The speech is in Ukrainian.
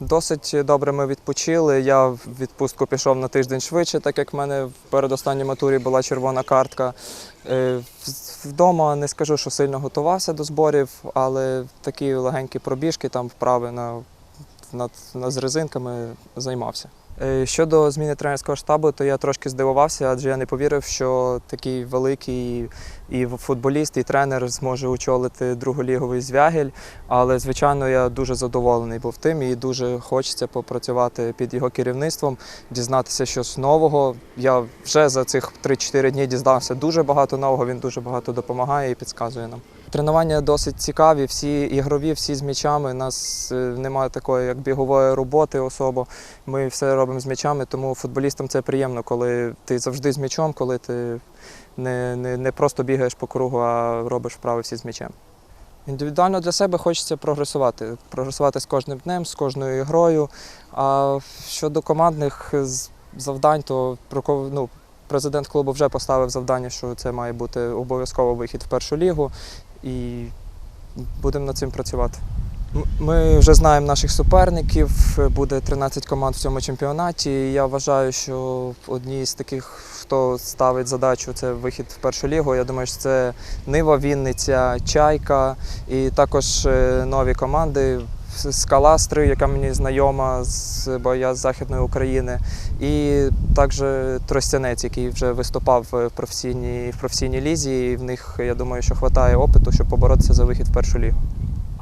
Досить добре ми відпочили. Я в відпустку пішов на тиждень швидше, так як в мене в передостанній матурі була червона картка. Е, Вдома не скажу, що сильно готувався до зборів, але такі легенькі пробіжки, там вправи на, на, на з резинками займався. Е, Щодо зміни тренерського штабу, то я трошки здивувався, адже я не повірив, що такий великий і футболіст, і тренер зможе очолити друголіговий звягель. Але звичайно, я дуже задоволений був тим і дуже хочеться попрацювати під його керівництвом, дізнатися щось нового. Я вже за цих 3-4 дні дізнався дуже багато нового. Він дуже багато допомагає і підказує нам. Тренування досить цікаві, всі ігрові, всі з м'ячами. У нас е, немає такої як бігової роботи особо. Ми все робимо з м'ячами, тому футболістам це приємно, коли ти завжди з м'ячом, коли ти не, не, не просто бігаєш по кругу, а робиш вправи всі з м'ячем. Індивідуально для себе хочеться прогресувати. Прогресувати з кожним днем, з кожною грою. А щодо командних завдань, то ну, президент клубу вже поставив завдання, що це має бути обов'язково вихід в першу лігу. І будемо над цим працювати. Ми вже знаємо наших суперників. Буде 13 команд в цьому чемпіонаті. І Я вважаю, що одні з таких, хто ставить задачу, це вихід в першу лігу. Я думаю, що це Нива, Вінниця, Чайка і також е, нові команди. Скаластри, яка мені знайома, з, бо я з Західної України, і також Тростянець, який вже виступав в професійній, в професійній лізі. І в них, я думаю, що вистачає опиту, щоб поборотися за вихід в першу лігу.